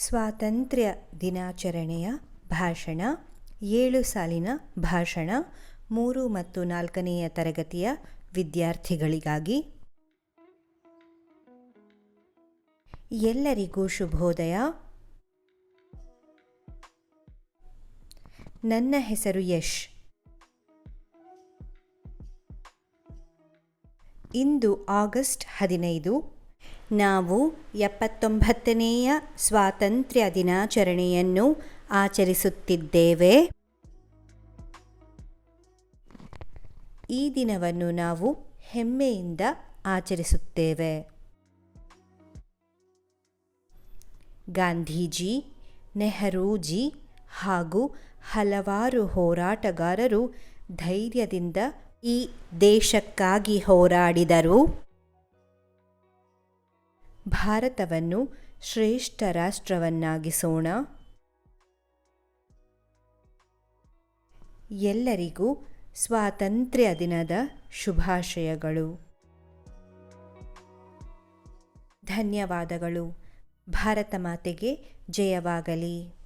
ಸ್ವಾತಂತ್ರ್ಯ ದಿನಾಚರಣೆಯ ಭಾಷಣ, ಏಳು ಸಾಲಿನ ಭಾಷಣ, ಮೂರು ಮತ್ತು ನಾಲ್ಕನೆಯ ತರಗತಿಯ ವಿದ್ಯಾರ್ಥಿಗಳಿಗಾಗಿ. ಎಲ್ಲರಿಗೂ ಶುಭೋದಯ. ನನ್ನ ಹೆಸರು ಯಶ್. ಇಂದು ಆಗಸ್ಟ್ ಹದಿನೈದು ನಾವು ಎಪ್ಪತ್ತೊಂಬತ್ತನೆಯ ಸ್ವಾತಂತ್ರ್ಯ ದಿನಾಚರಣೆಯನ್ನು ಆಚರಿಸುತ್ತಿದ್ದೇವೆ. ಈ ದಿನವನ್ನು ನಾವು ಹೆಮ್ಮೆಯಿಂದ ಆಚರಿಸುತ್ತೇವೆ. ಗಾಂಧೀಜಿ, ನೆಹರೂಜಿ ಹಾಗೂ ಹಲವಾರು ಹೋರಾಟಗಾರರು ಧೈರ್ಯದಿಂದ ಈ ದೇಶಕ್ಕಾಗಿ ಹೋರಾಡಿದರು. ಭಾರತವನ್ನು ಶ್ರೇಷ್ಠ ರಾಷ್ಟ್ರವನ್ನಾಗಿಸೋಣ. ಎಲ್ಲರಿಗೂ ಸ್ವಾತಂತ್ರ್ಯ ದಿನದ ಶುಭಾಶಯಗಳು. ಧನ್ಯವಾದಗಳು. ಭಾರತ ಮಾತೆಗೆ ಜಯವಾಗಲಿ.